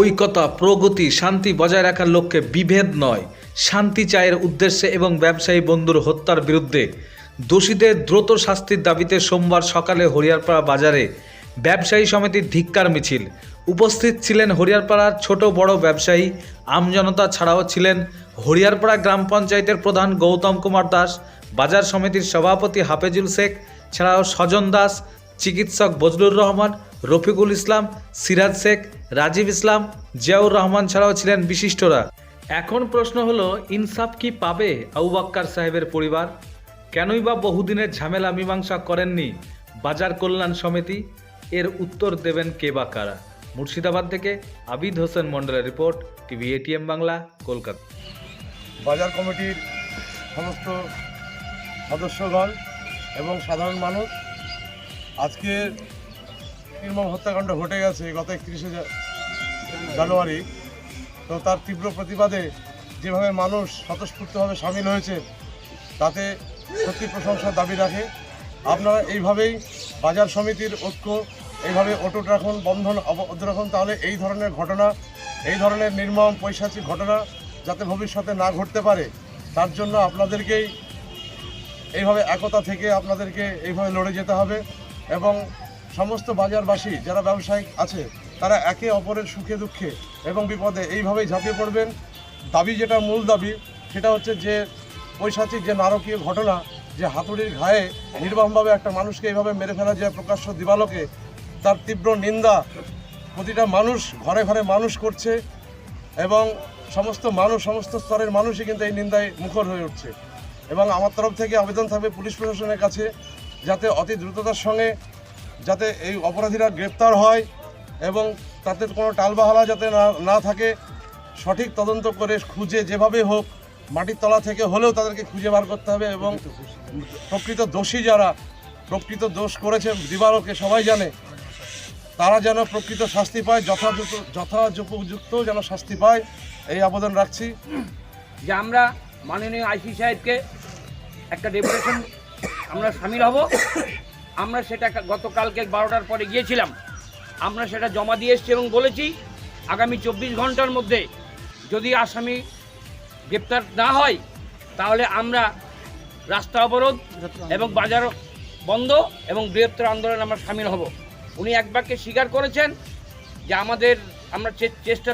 ঐকতা প্রগতি, শান্তি বজায় রাখার লক্ষ্যে বিভেদ নয়। শান্তি চায়ের উদ্দেশ্যে এবং ব্যবসায়ী বন্ধুর হত্যার বিরুদ্ধে। দোষীদের দ্রুত শাস্তির দাবিতে সোমবার সকালে হরিয়ারপাড়া বাজারে ব্যবসায়ী সমিতির ধিক্কার মিছিল। উপস্থিত ছিলেন হরিয়ারপাড়ার ছোট বড় ব্যবসায়ী আমজনতা ছাড়াও ছিলেন হরিয়ারপাড়া গ্রাম পঞ্চায়েতের প্রধান গৌতম কুমার দাস, বাজার সমিতির সভাপতি হাফেজুল শেখ ছাড়াও স্বজন দাস, চিকিৎসক বজলুর রহমান, রফিকুল ইসলাম, সিরাজ শেখ, রাজীব ইসলাম, জিয়াউর রহমান ছাড়াও ছিলেন বিশিষ্টরা। এখন প্রশ্ন হলো, ইনসাফ কি পাবে আউবাক্কার সাহেবের পরিবার? কেনই বা বহুদিনের ঝামেলা মীমাংসা করেননি বাজার কল্যাণ সমিতি? এর উত্তর দেবেন কে বা কারা? মুর্শিদাবাদ থেকে আবিদ হোসেন মন্ডলের report, TV ATM Bangla, Kolkata. বাজার কমিটির সমস্ত সদস্যগণ এবং সাধারণ মানুষ আজকে নির্মম হত্যাকাণ্ড ঘটে গেছে গত একত্রিশে জানুয়ারি। তো তার তীব্র প্রতিবাদে যেভাবে মানুষ স্বতঃস্ফূর্তভাবে সামিল হয়েছে, তাতে সত্যি প্রশংসার দাবি রাখে। আপনারা এইভাবেই বাজার সমিতির ঐক্য, এইভাবে অটুট রাখুন, বন্ধন অবদ্ধ রাখুন, তাহলে এই ধরনের ঘটনা, এই ধরনের নির্মম পৈশাচিক ঘটনা যাতে ভবিষ্যতে না ঘটতে পারে, তার জন্য আপনাদেরকেই এইভাবে একতা থেকে আপনাদেরকে এইভাবে লড়ে যেতে হবে এবং সমস্ত বাজারবাসী যারা ব্যবসায়িক আছে, তারা একে অপরের সুখে দুঃখে এবং বিপদে এইভাবেই ঝাঁপিয়ে পড়বেন। দাবি যেটা মূল দাবি, সেটা হচ্ছে যে পৈশাচিক যে নারকীয় ঘটনা, যে হাতুড়ির ঘায়ে নির্বাহভাবে একটা মানুষকে এইভাবে মেরে ফেলা যায় প্রকাশ্য দিবালোকে, তার তীব্র নিন্দা প্রতিটা মানুষ, ঘরে ঘরে মানুষ করছে এবং সমস্ত মানুষ, সমস্ত স্তরের মানুষই কিন্তু এই নিন্দায় মুখর হয়ে উঠছে। এবং আমার তরফ থেকে আবেদন থাকবে পুলিশ প্রশাসনের কাছে যাতে অতি দ্রুততার সঙ্গে যাতে এই অপরাধীরা গ্রেপ্তার হয় এবং তাতে কোনো টালবাহালা যাতে না না থাকে, সঠিক তদন্ত করে খুঁজে যেভাবে হোক, মাটির তলা থেকে হলেও তাদেরকে খুঁজে বার করতে হবে এবং প্রকৃত দোষী যারা প্রকৃত দোষ করেছে, দিবালোকে সবাই জানে, তারা যেন প্রকৃত শাস্তি পায় যথাযথ যথাযথোপযুক্ত যেন শাস্তি পায়, এই আবেদন রাখছি। যে আমরা মাননীয় আইসি সাহেবকে একটা ডেপুটেশন আমরা সামিল হব। আমরা সেটা গতকালকে বারোটার পরে গিয়েছিলাম। আমরা সেটা জমা দিয়ে এসেছি এবং বলেছি, আগামী চব্বিশ ঘণ্টার মধ্যে যদি আসামি গ্রেপ্তার না হয়, তাহলে আমরা রাস্তা অবরোধ এবং বাজার বন্ধ এবং বৃহত্তর আন্দোলন আমরা সামিল হব। উনি এক বাক্যে স্বীকার করেছেন যে আমাদের, আমরা চেষ্টা